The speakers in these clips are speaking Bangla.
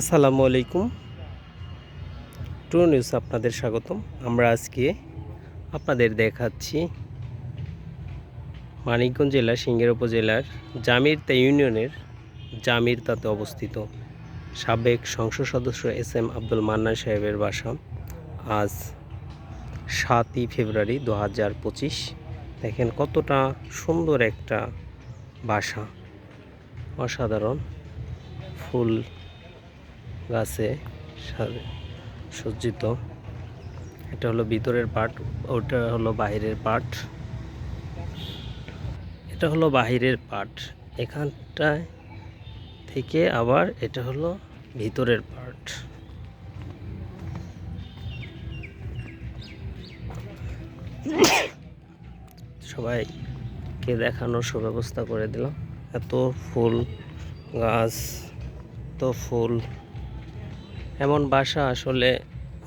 আসসালামু আলাইকুম। ট্রু নিউজ আপনাদের স্বাগতম। আমরা আজকে আপনাদের দেখাচ্ছি মানিকগঞ্জ জেলা, সিঙ্গের উপজেলার জামিরতা ইউনিয়নের জামিরতাতে অবস্থিত সাবেক সংসদ সদস্য এস এম আব্দুল মান্না সাহেবের বাসা। আজ সাতই ফেব্রুয়ারি দু হাজার পঁচিশ। দেখেন কতটা সুন্দর একটা বাসা। অসাধারণ ফুল গাছে সজ্জিত। এটা হলো ভিতরের পার্ট ওটা হলো বাহিরের পার্ট এটা হলো বাহিরের পার্ট এখানটায় থেকে আবার এটা হলো ভিতরের পার্ট সবাইকে দেখানোর সুব্যবস্থা করে দিলাম। এত ফুল, গাছ, এত ফুল। এমন বাসা আসলে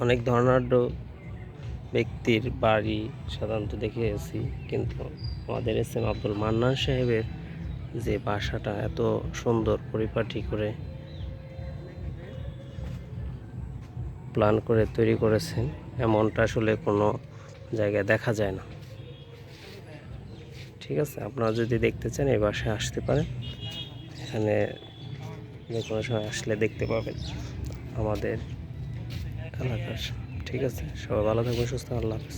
অনেক ধনাঢ্য ব্যক্তির বাড়ি সাধারণত দেখে এসেছি কিন্তু আমাদের এস এম আব্দুল মান্নান সাহেবের যে বাসাটা এত সুন্দর পরিপাটি করে প্ল্যান করে তৈরি করেছেন, এমনটা আসলে কোনো জায়গায় দেখা যায় না। ঠিক আছে, আপনারা যদি দেখতে চান এই বাসায় আসতে পারেন। এখানে যে কোনো সময় আসলে দেখতে পাবেন। আমাদের এলাকার ঠিক আছে? সবাই ভালো থাকবেন সুস্থ আল্লাহ হাফিজ।